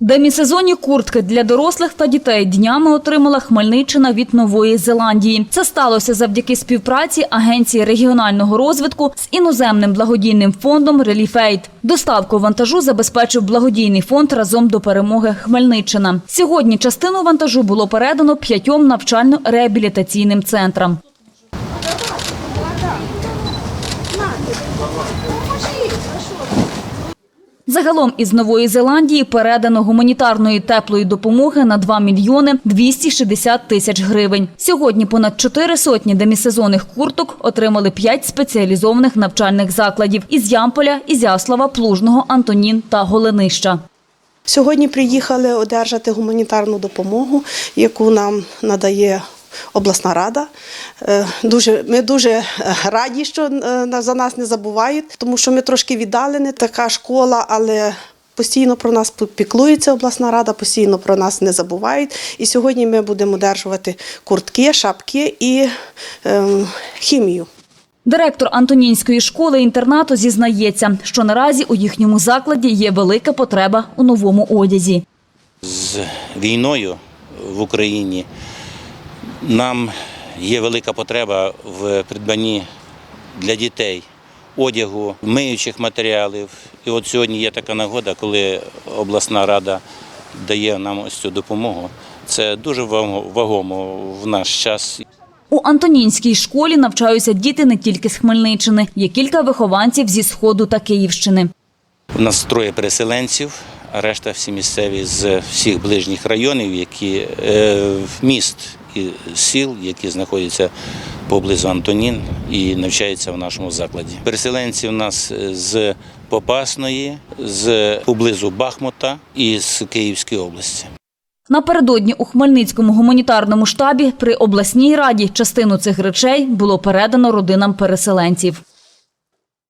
Демісезонні куртки для дорослих та дітей днями отримала Хмельниччина від Нової Зеландії. Це сталося завдяки співпраці Агенції регіонального розвитку з іноземним благодійним фондом «Реліфейт». Доставку вантажу забезпечив благодійний фонд разом до перемоги Хмельниччина. Сьогодні частину вантажу було передано п'ятьом навчально-реабілітаційним центрам. Загалом із Нової Зеландії передано гуманітарної теплої допомоги на 2 мільйони 260 тисяч гривень. Сьогодні понад чотири сотні демісезонних курток отримали п'ять спеціалізованих навчальних закладів із Ямполя, Ізяслава, Плужного, Антонін та Голенища. Сьогодні приїхали одержати гуманітарну допомогу, яку нам надає обласна рада. Е, Дуже, ми дуже е, раді, що е, на- за нас не забувають, тому що ми трошки віддалені, така школа, але постійно про нас піклується обласна рада, постійно про нас не забувають. І сьогодні ми будемо одержувати куртки, шапки і ем, хімію. Директор Антонінської школи-інтернату зізнається, що наразі у їхньому закладі є велика потреба у новому одязі. з війною в Україні нам є велика потреба в придбанні для дітей одягу, миючих матеріалів. І от сьогодні є така нагода, коли обласна рада дає нам ось цю допомогу. Це дуже вагомо в наш час. У Антонінській школі навчаються діти не тільки з Хмельниччини. Є кілька вихованців зі Сходу та Київщини. У нас троє переселенців, а решта всі місцеві з всіх ближніх районів, які е, міст і сіл, які знаходяться поблизу Антонін і навчаються в нашому закладі. Переселенці у нас з Попасної, з поблизу Бахмута і з Київської області. Напередодні у Хмельницькому гуманітарному штабі при обласній раді частину цих речей було передано родинам переселенців.